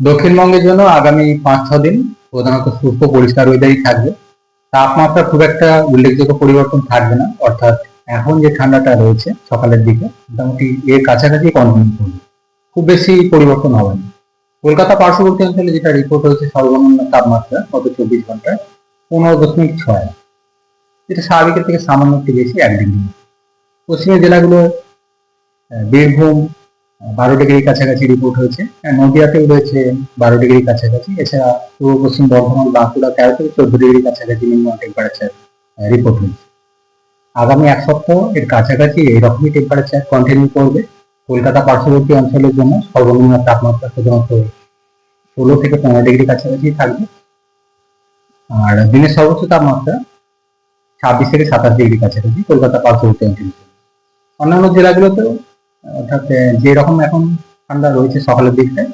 দক্ষিণবঙ্গের জন্য আগামী পাঁচ, ছ দিন প্রধানত শুষ্ক পরিষ্কার ওয়েদারই থাকবে। তাপমাত্রা খুব একটা উল্লেখযোগ্য পরিবর্তন থাকবে না। অর্থাৎ এখন যে ঠান্ডাটা রয়েছে সকালের দিকে, মোটামুটি এর কাছাকাছি কন্টিনিউ করবে। খুব বেশি পরিবর্তন হবে না। কলকাতা পার্শ্ববর্তী অঞ্চলে যেটা রিপোর্ট হয়েছে, সর্বনিম্ন তাপমাত্রা গত চব্বিশ ঘন্টায় পনেরো দশমিক ছয়। যেটা স্বাভাবিকের থেকে সামান্য একটু বেশি, এক ডিগ্রি। পশ্চিমের জেলাগুলো বীরভূম বারো ডিগ্রির কাছাকাছি রিপোর্ট হয়েছে। আর নদিয়াতেও রয়েছে বারো ডিগ্রির কাছাকাছি। এছাড়া পূর্ব পশ্চিম বর্ধমান, বাঁকুড়া তেরো চোদ্দ ডিগ্রি কাছাকাছি মিনিমাম টেম্পারেচার রিপোর্ট হয়েছে। আগামী এক সপ্তাহ এর কাছাকাছি এইরকমই টেম্পারেচার কন্টিনিউ করবে। কলকাতা পার্শ্ববর্তী অঞ্চলের জন্য সর্বনিম্ন তাপমাত্রা সাধারণত ষোলো থেকে পনেরো ডিগ্রি কাছাকাছি থাকবে। আর দিনের সর্বোচ্চ তাপমাত্রা ছাব্বিশ থেকে সাতাশ ডিগ্রি কাছাকাছি কলকাতা পার্শ্ববর্তী অঞ্চলে অন্যান্য জেলাগুলোতেও অর্থাৎ আহ, যে রকম এখন ঠান্ডা রয়েছে সকালের দিকটায়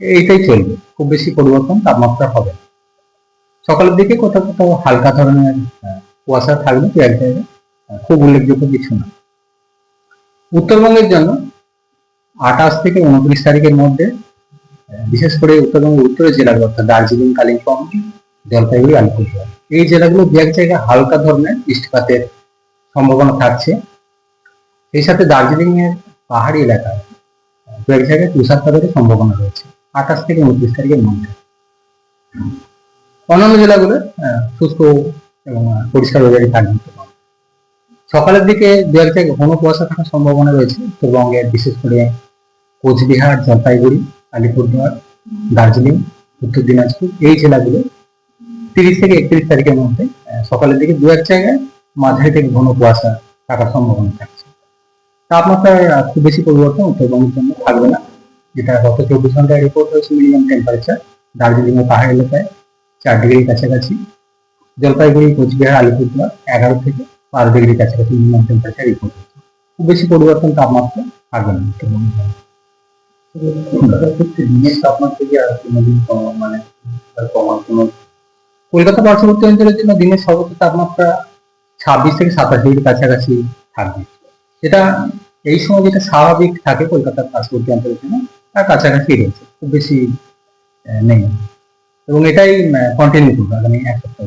এইটাই চলবে। খুব বেশি পরিবর্তন তাপমাত্রা হবে সকালের দিকে কোথাও কোথাও হালকা ধরনের কুয়াশা থাকবে দু এক জায়গায় খুব উল্লেখযোগ্য কিছু না। উত্তরবঙ্গের জন্য আঠাশ থেকে উনত্রিশ তারিখের মধ্যে বিশেষ করে উত্তরবঙ্গের উত্তরের জেলাগুলো অর্থাৎ দার্জিলিং কালিম্পং জলপাইগুড়ি আলিপুরদুয়ার এই জেলাগুলো দু এক জায়গায় হালকা ধরনের বৃষ্টিপাতের সম্ভাবনা থাকছে। সেই সাথে দার্জিলিং এর পাহাড়ি এলাকায় দু এক জায়গায় তুষারপাতের সম্ভাবনা রয়েছে। আঠাশ থেকে উনত্রিশ তারিখের মধ্যে। অন্যান্য জেলাগুলো শুষ্ক এবং পরিষ্কার ওয়েদারই থাকবে সকালের দিকে দু এক জায়গায় ঘন কুয়াশা থাকার সম্ভাবনা রয়েছে। উত্তরবঙ্গের, বিশেষ করে কোচবিহার, জলপাইগুড়ি, আলিপুরদুয়ার, দার্জিলিং, উত্তর দিনাজপুর, এই জেলাগুলো তিরিশ থেকে একত্রিশ তারিখের মধ্যে সকালের দিকে দু এক জায়গায় মাঝারি থেকে ঘন কুয়াশা থাকার সম্ভাবনা থাকছে তাপমাত্রায় আহ, খুব বেশি পরিবর্তন উত্তরবঙ্গের জন্য থাকবে না। যেটা গত চব্বিশ ঘন্টায় রিপোর্ট হয়েছে মিনিমাম টেম্পারেচার দার্জিলিং ও পাহাড় এলাকায় চার ডিগ্রির কাছাকাছি জলপাইগুড়ি কোচবিহার আলিপুরদুয়ার এগারো থেকে বারো ডিগ্রির কাছাকাছি মিনিমাম টেম্পারেচার রিপোর্ট হয়েছে। খুব বেশি পরিবর্তন তাপমাত্রা থাকবে না উত্তরবঙ্গের জন্য। কলকাতার ক্ষেত্রে দিনের তাপমাত্রা কি আর কোনোদিন মানে কমার কোনো? কলকাতা পার্শ্ববর্তী অঞ্চলের জন্য দিনের সর্বোচ্চ তাপমাত্রা ছাব্বিশ থেকে সাতাশ ডিগ্রি কাছাকাছি থাকবে। যেটা এই সময় যেটা স্বাভাবিক থাকে কলকাতার পার্শ্ববর্তী অঞ্চলের জন্য, তার কাছাকাছি রয়েছে, খুব বেশি নেই। এবং এটাই কন্টিনিউ করবে আগামী এক সপ্তাহ